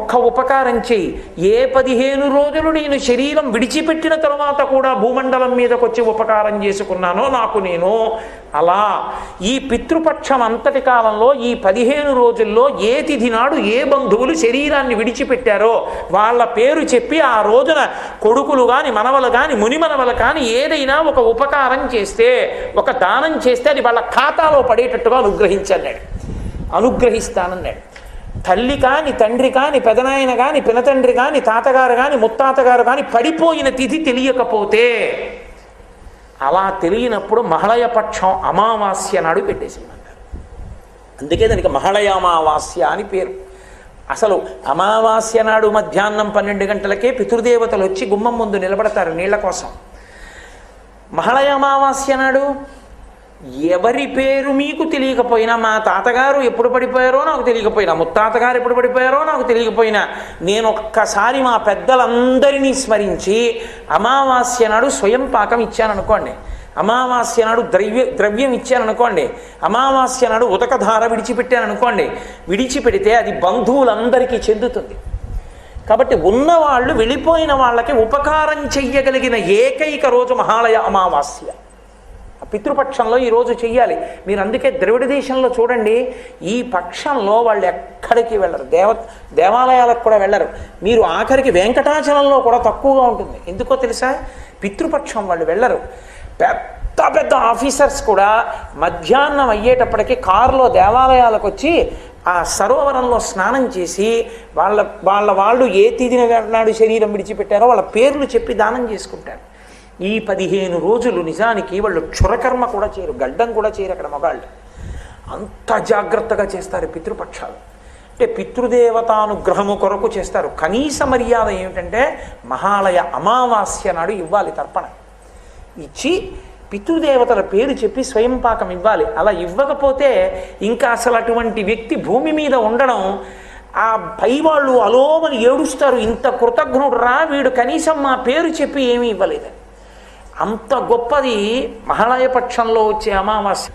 ఒక్క ఉపకారం చేయి. ఏ పదిహేను రోజులు నేను శరీరం విడిచిపెట్టిన తర్వాత కూడా భూమండలం మీదకొచ్చి ఉపకారం చేసుకున్నానో నాకు నేను అలా. ఈ పితృపక్షం అంతటి కాలంలో ఈ పదిహేను రోజుల్లో ఏ తిథి నాడు ఏ బంధువులు శరీరాన్ని విడిచిపెట్టారో వాళ్ళ పేరు చెప్పి ఆ రోజున కొడుకులు కానీ మనవలు కానీ మునిమనవలు కానీ ఏదైనా ఒక ఉపకారం చేస్తే ఒక దానం చేస్తే అది వాళ్ళ ఖాతాలో పడేటట్టుగా అనుగ్రహించన్నాడు అనుగ్రహిస్తానన్నాడు. తల్లి కాని తండ్రి కాని పెదనాయన కాని పినతండ్రి కాని తాతగారు కాని ముత్తాతగారు కాని పడిపోయిన తిథి తెలియకపోతే అలా తెలియనప్పుడు మహళయ పక్షం అమావాస్య నాడు పెట్టేసిందంటారు అందుకే దానికి మహళయ అమావాస్య అని పేరు. అసలు అమావాస్య నాడు మధ్యాహ్నం పన్నెండు గంటలకే పితృదేవతలు వచ్చి గుమ్మం ముందు నిలబడతారు నీళ్ళ కోసం. మహళయ అమావాస్య నాడు ఎవరి పేరు మీకు తెలియకపోయినా మా తాతగారు ఎప్పుడు పడిపోయారో నాకు తెలియకపోయినా ముత్తాతగారు ఎప్పుడు పడిపోయారో నాకు తెలియకపోయినా నేను ఒక్కసారి మా పెద్దలందరినీ స్మరించి అమావాస్య నాడు స్వయం పాకం ఇచ్చాననుకోండి. అమావాస్య నాడు ద్రవ్య ద్రవ్యం ఇచ్చాననుకోండి. అమావాస్య నాడు ఉదకధార విడిచిపెట్టాననుకోండి. విడిచిపెడితే అది బంధువులందరికీ చెందుతుంది. కాబట్టి ఉన్నవాళ్ళు వెళ్ళిపోయిన వాళ్ళకి ఉపకారం చెయ్యగలిగిన ఏకైక రోజు మహాలయ అమావాస్య. పితృపక్షంలో ఈరోజు చెయ్యాలి. మీరు అందుకే ద్రవిడ దేశంలో చూడండి ఈ పక్షంలో వాళ్ళు ఎక్కడికి వెళ్ళరు. దేవ దేవాలయాలకు కూడా వెళ్ళరు. మీరు ఆఖరికి వెంకటాచలంలో కూడా తక్కువగా ఉంటుంది. ఎందుకో తెలుసా? పితృపక్షం వాళ్ళు వెళ్ళరు. పెద్ద పెద్ద ఆఫీసర్స్ కూడా మధ్యాహ్నం అయ్యేటప్పటికి కారులో దేవాలయాలకు వచ్చి ఆ సరోవరంలో స్నానం చేసి వాళ్ళ వాళ్ళ వాళ్ళు ఏ తీదిన నాడు శరీరం విడిచిపెట్టారో వాళ్ళ పేర్లు చెప్పి దానం చేసుకుంటారు. ఈ పదిహేను రోజులు నిజానికి వాళ్ళు క్షురకర్మ కూడా చేయరు గడ్డం కూడా చేయరు అక్కడ మగాళ్ళు. అంత జాగ్రత్తగా చేస్తారు పితృపక్షాలు. అంటే పితృదేవతానుగ్రహము కొరకు చేస్తారు. కనీస మర్యాద ఏమిటంటే మహాలయ అమావాస్య నాడు ఇవ్వాలి తర్పణ. ఇచ్చి పితృదేవతల పేరు చెప్పి స్వయం పాకం ఇవ్వాలి. అలా ఇవ్వకపోతే ఇంకా అసలు అటువంటి వ్యక్తి భూమి మీద ఉండడం ఆ పైవాళ్ళు అలోమని ఏడుస్తారు. ఇంత కృతజ్ఞుడు రా వీడు కనీసం మా పేరు చెప్పి ఏమీ ఇవ్వలేదని. అంత గొప్పది మహాలయ పక్షంలో వచ్చే అమావాస్య.